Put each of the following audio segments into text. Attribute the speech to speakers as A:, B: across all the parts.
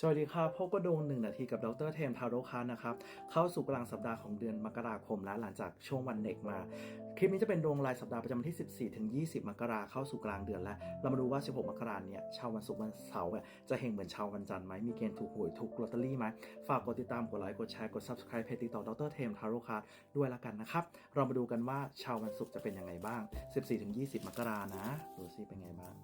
A: สวัสดีครับพบกับดวงหนึ่งนาทีกับดรเทมทาโรคันนะครับ เข้าสู่กลางสัปดาห์ของเดือนมกราคมแล้วหลังจากช่วงวันเด็กมา คลิปนี้จะเป็นดวงรายสัปดาห์ประจำวันที่ 14 ถึง 20 มกราเข้าสู่กลางเดือนแล้ว เรามาดูว่า 16 มกราเนี่ยชาววันศุกร์วันเสาร์จะเฮงเหมือนชาววันจันทร์ไหมมีเกณฑ์ถูกหวยถูกลอตเตอรี่ไหมฝากกดติดตามกดไลค์กดแชร์กด subscribe เพจติดต่อดรเทมทาโรคันด้วยละกันนะครับเรามาดูกันว่าชาววันศุกร์จะเป็นยังไงบ้าง 14 ถึง 20 มกรานะดูซิเป็นไงบ้าง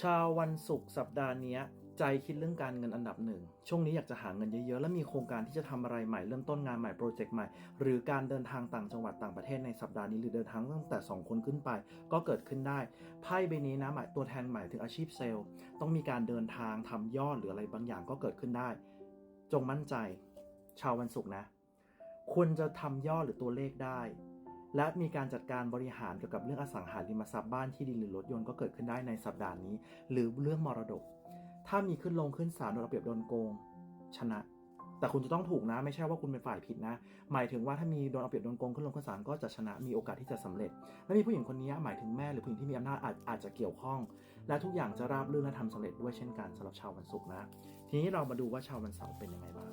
A: ชาววันศุกร์สัปดาห์นี้ใจคิดเรื่องการเงินอันดับหนึ่ง ช่วงนี้อยากจะหาเงินเยอะๆ และมีโครงการที่จะทำอะไรใหม่เริ่มต้นงานใหม่โปรเจกต์ใหม่ หรือการเดินทางต่างจังหวัดต่างประเทศในสัปดาห์นี้หรือเดินทางตั้งแต่ 2 คนขึ้นไป ก็เกิดขึ้นได้ไพ่ใบนี้นะหมายตัวแทนหมายถึงอาชีพเซลล์ ต้องมีการเดินทางทำยอดหรืออะไรบางอย่างก็เกิดขึ้นได้ จงมั่นใจ ชาววันศุกร์นะคุณจะทำยอดหรือตัวเลขได้ และมีการจัดการบริหารเกี่ยวกับเรื่องอสังหาริมทรัพย์บ้านที่ดินหรือรถยนต์ก็เกิดขึ้นได้ในสัปดาห์นี้ หรือเรื่องมรดก ถ้ามีขึ้นลงขึ้นศาลโดนเอาเปรียบโดนโกง ชนะ แต่คุณจะต้องถูกนะ ไม่ใช่ว่าคุณเป็นฝ่ายผิดนะ หมายถึงว่าถ้ามีโดนเอาเปรียบโดนโกงขึ้นลงขึ้นศาลก็จะชนะมีโอกาสที่จะสำเร็จ และมีผู้หญิงคนนี้หมายถึงแม่หรือผู้หญิงที่มีอำนาจอาจอาจจะเกี่ยวข้อง และทุกอย่างจะราบรื่นและทำสำเร็จด้วยเช่นกันสำหรับชาววันศุกร์นะ ทีนี้เรามาดูว่าชาววันเสาร์เป็นยังไงบ้าง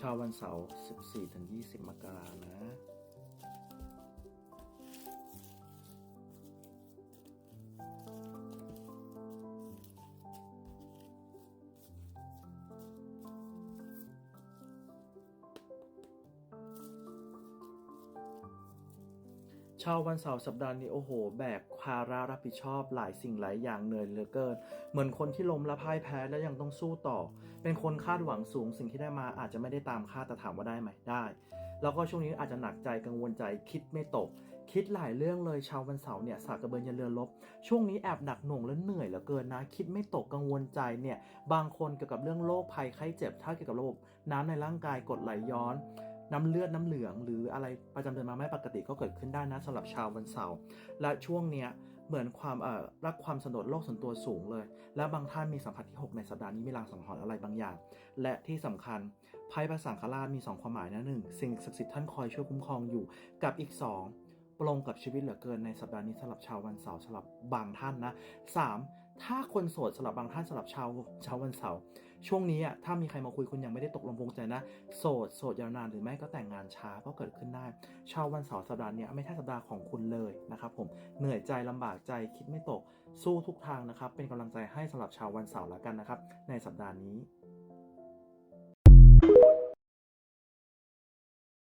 A: ชาววันเสาร์ 14-20 มกรานะ ชาววันเสาร์สัปดาห์นี้โอ้โห แบกภาระรับผิดชอบหลายสิ่งหลายอย่างเหนื่อยเหลือเกิน เหมือนคนที่ล้มและพ่ายแพ้และยังต้องสู้ต่อ เป็นคนคาดหวังสูงสิ่งที่ได้มาอาจจะไม่ได้ตามคาดแต่ถามว่าได้ไหมได้ แล้วก็ช่วงนี้อาจจะหนักใจกังวลใจคิดไม่ตก คิดหลายเรื่องเลยชาววันเสาร์เนี่ยสากกระเบือนยันเรือลบ ช่วงนี้แอบหนักหน่วงและเหนื่อยเหลือเกินนะ คิดไม่ตกกังวลใจเนี่ยบางคนเกี่ยวกับเรื่องโรคภัยไข้เจ็บ ถ้าเกี่ยวกับระบบน้ำในร่างกายกดไหลย้อน น้ำเลือดน้ำเหลือง หรืออะไรประจำเดือนมาไม่ปกติก็เกิดขึ้นได้นะสำหรับชาววันเสาร์และช่วงเนี้ยเหมือนความเอ่อรักความสนดโลกส่วนตัวสูงเลย และบางท่านมีสัมผัสที่ 6 ในสัปดาห์นี้มีลางสังหรณ์อะไรบางอย่าง และที่สำคัญไพ่พระสังฆราชมี 2 ความหมายนะหนึ่งสิ่งศักดิ์สิทธิ์ท่านคอยช่วยคุ้มครองอยู่กับอีก 2 ปลงกับชีวิตเหลือเกินในสัปดาห์นี้สำหรับชาววันเสาร์สำหรับบางท่านนะ 3. ถ้าคนโสดสำหรับบางท่านสำหรับชาวชาววันเสาร์ ช่วงนี้อะถ้ามีใครมาคุยคุณยังไม่ได้ตกลงพงใจนะ โสดโสดยาวนานหรือไม่ก็แต่งงานช้าก็เกิดขึ้นได้ชาววันเสาร์สัปดาห์เนี้ยไม่ใช่สัปดาห์ของคุณเลยนะครับผมเหนื่อยใจลำบากใจคิดไม่ตกสู้ทุกทางนะครับเป็นกำลังใจให้สำหรับชาววันเสาร์แล้วกันนะครับในสัปดาห์นี้